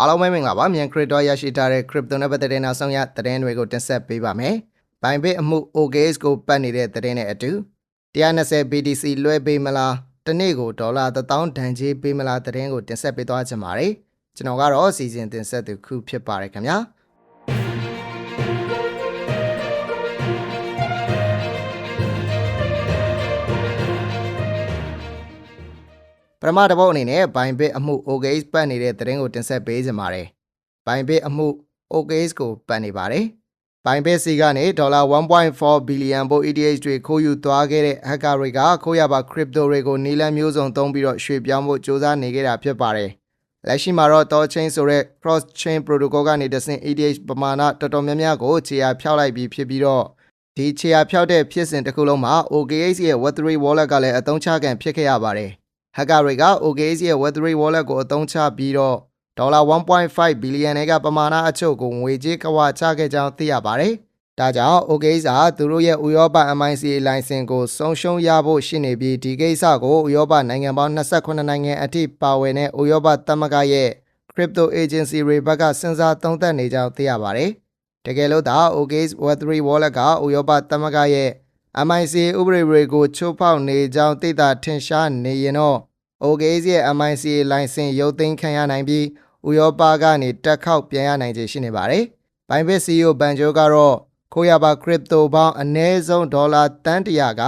အားလုံးပဲမင်္ဂလာပါမြန် crypto ရရှိထားတဲ့ crypto နဲ့ပတ်သက်တဲ့နောက်ဆုံးရသတင်းတွေကိုတင်ဆက်ပေးပါမယ်။ Binance အမှု OKX ကိုပတ်နေတဲ့သတင်းနဲ့အတူ120 BTC လွှဲပေးမလားတစ်နေ့ကိုဒေါ်လာ1000တန်ကြေးပေးမလားသတင်းကိုတင်ဆက်ပေးသွားချင်ပါတယ်။ကျွန်တော်ကတော့စီစဉ်တင်ဆက်သူခုဖြစ်ပါတယ်ခင်ဗျာ။ ပထမတစ်ပုတ်အနေနဲ့ Binance အမှု OKX ပတ်နေတဲ့သတင်းကိုတင်ဆက်ပေးကြပါမယ်။ Binance အမှု OKX ကိုပတ်နေပါတယ်။ Binance စီကနေဒေါ်လာ1.4ဘီလီယံပို့ ETH တွေခိုးယူသွားခဲ့တဲ့ hacker တွေကခိုးရပါ crypto တွေကိုနီလန်မျိုးစုံသုံးပြီးတော့ရွှေ့ပြောင်းဖို့စ조사နေခဲ့တာဖြစ်ပါတယ်။လက်ရှိမှာတော့ Torchain ဆိုတဲ့ cross chain protocol ကနေတဆင့် ETH ပမာဏတော်တော်များများကိုခြေရာဖျောက်လိုက်ပြီးဖြစ်ပြီးတော့ဒီခြေရာဖျောက်တဲ့ဖြစ်စဉ်တစ်ခုလုံးမှာ OKX ရဲ့ Web3 wallet ကလည်းအသုံးချခံဖြစ်ခဲ့ရပါတယ်။ hacker တွေက OKX ရဲ့ Web3 wallet ကိုအသုံးချပြီးတော့ဒေါ်လာ1.5ဘီလီယံတွေကပမာဏအချို့ကိုငွေကြေးကဝချခဲ့ကြောင်းသိရပါတယ်။ဒါကြောင့် OKX ဟာသူတို့ရဲ့ဥရောပ MICA လိုင်စင်ကိုဆုံးရှုံးရဖို့ရှိနေပြီးဒီကိစ္စကိုဥရောပနိုင်ငံပေါင်း28နိုင်ငံအထိပါဝင်တဲ့ဥရောပသမဂ္ဂရဲ့ crypto agency တွေဘက်ကစဉ်းစားသုံးသပ်နေကြောင်းသိရပါတယ်။တကယ်လို့သာ OKX Web3 wallet ကဥရောပသမဂ္ဂရဲ့ MICA ဥပဒေတွေကိုချိုးဖောက်နေကြောင်းသိတာထင်ရှားနေရင်တော့ OKX ရဲ့ MICA လိုင်စင်ရုပ်သိမ်းခံရနိုင်ပြီးဥရောပကနေတက်ခေါက်ပြန်ရနိုင်ခြေရှိနေပါတယ်။ Binance CEO ဘန်ဂျိုကတော့ခိုးရပါ crypto ပေါင်းအနည်းဆုံးဒေါ်လာတန်းတရာက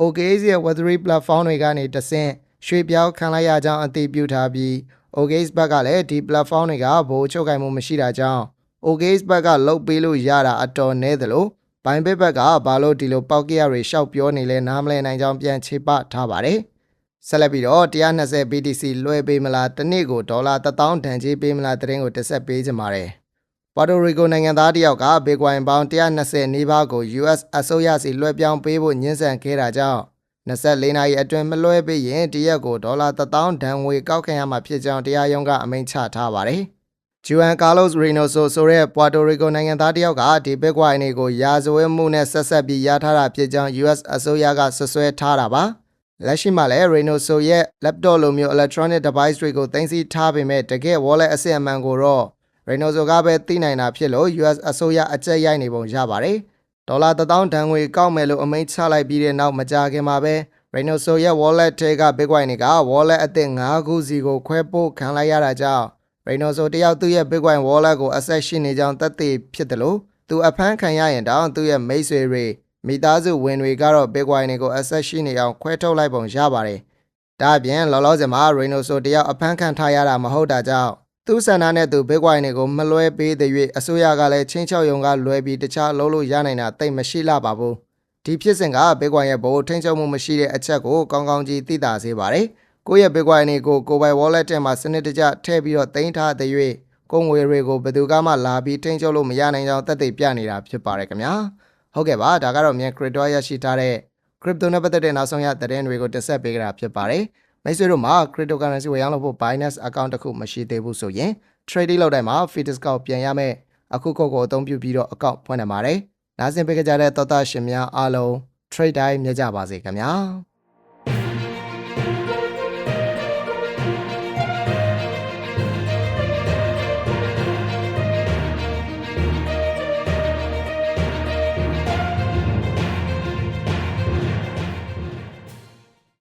OKX ရဲ့ Web3 platform တွေကနေတဆင့်ရွှေ့ပြောင်းခံလိုက်ရကြောင်းအသိပြုထားပြီး OKX ဘက်ကလည်းဒီ platform တွေကဘိုးချုပ်ကင်မှုမရှိတာကြောင့် OKX ဘက်ကလုတ်ပေးလို့ရတာအတော်နည်းသလို ဘိုင်ဘစ်ဘက်ကဘာလို့ဒီလိုပောက်ကရတွေရှောက်ပြောနေလဲနားမလဲနိုင်ကြောင်းပြန်ခြေပထားပါတယ်။ဆက်လက်ပြီးတော့120 BTC လွှဲပေးမလားတစ်နေ့ကိုဒေါ်လာ1000တန်ကြေးပေးမလားတရင်ကိုတက်ဆက်ပေးကြပါမယ်။ပွာတိုရီကိုနိုင်ငံသားတယောက်က Bitcoin ပေါင်း120နီးပါးကို US အစိုးရစီလွှဲပြောင်းပေးဖို့ညှင်းဆန်ခဲ့တာကြောင့်24နာရီအတွင်းမလွှဲပေးရင်တရက်ကိုဒေါ်လာ1000ဒဏ်ငွေကောက်ခံရမှာဖြစ်ကြောင်းတရားရုံးကအမိန့်ချထားပါတယ်။ ဂျူအန်ကာလော့စ်ရီနိုဆိုဆိုတဲ့ပွာတိုရီကိုနိုင်ငံသားတယောက်ကဒီဘစ်ကွိုင်တွေကိုရာဇဝတ်မှုနဲ့ဆက်ဆက်ပြီးရထားတာဖြစ်ကြောင်း US အစိုးရကဆွဆွဲထားတာပါ။လက်ရှိမှာလည်း Reynoso ရဲ့ laptop လိုမျိုး electronic device တွေကိုတင်စီထားပေမဲ့တကယ် wallet အစစ်အမှန်ကိုတော့ Reynoso ကပဲသိနိုင်တာဖြစ်လို့ US အစိုးရအကြက်ရိုက်နေပုံရပါတယ်။ဒေါ်လာ1000ဒဏ်ငွေကောက်မယ်လို့အမိန့်ချလိုက်ပြီးတဲ့နောက်မကြာခင်မှာပဲ Reynoso ရဲ့ wallet ထဲက Bitcoin တွေက wallet အသစ်5ခုစီကိုခွဲပို့ခံလိုက်ရတာကြောင့် Reynoso တယောက်သူ့ရဲ့ Bitcoin wallet ကိုအဆက်ရှိနေကြောင်းသက်သေဖြစ်တယ်လို့သူအဖမ်းခံရရင်တောင်သူ့ရဲ့မိတ်ဆွေတွေမိသားစုဝင်တွေကတော့ Bitcoin တွေကိုအဆက်ရှိနေအောင်ခွဲထုတ်လိုက်ပုံရပါတယ်။ဒါအပြင်လောလောဆယ်မှာ Reynoso တယောက်အဖမ်းခံထားရတာမဟုတ်တာကြောင့်သူဆန္ဒနဲ့သူ Bitcoin တွေကိုမလွှဲပေးတဲ့၍အစိုးရကလည်းချင်းချောက်ယုံကလွှဲပြီးတခြားလုပ်လို့ရနိုင်တာတိတ်မရှိလှပါဘူး။ဒီဖြစ်စဉ်က Bitcoin ရဲ့ဘိုးထိန်းချုပ်မှုမရှိတဲ့အချက်ကိုကောင်းကောင်းကြီးသိတာစေပါတယ်။ ကိုယ့်ရဲ့ Bitcoin တွေကိုကိုယ်ပိုင် wallet ထဲမှာစနစ်တကျထည့်ပြီးတော့တင်ထားတဲ့၍ကိုယ်ငွေတွေကိုဘယ်သူကမှလာပြီးထိန်းချုပ်လို့မရနိုင်ကြောင်းသက်သေပြနေတာဖြစ်ပါတယ်ခင်ဗျာ။ဟုတ်ကဲ့ပါဒါကတော့မြန် crypto ရရှိထားတဲ့ crypto နဲ့ပတ်သက်တဲ့နောက်ဆုံးရသတင်းတွေကိုတင်ဆက်ပေးကြတာဖြစ်ပါတယ်။မိတ်ဆွေတို့မှာ cryptocurrency ဝယ်ရောင်းလို့ဖို့ Binance account တစ်ခုမရှိသေးဘူးဆိုရင် trading လုပ်တိုင်းမှာ fee discount ပြန်ရမယ်အခုခုကိုအသုံးပြုပြီးတော့ account ဖွင့်နိုင်ပါတယ်။နားဆင်ပေးကြတဲ့သောသားရှင်များအားလုံး trade တိုင်းမြတ်ကြပါစေခင်ဗျာ။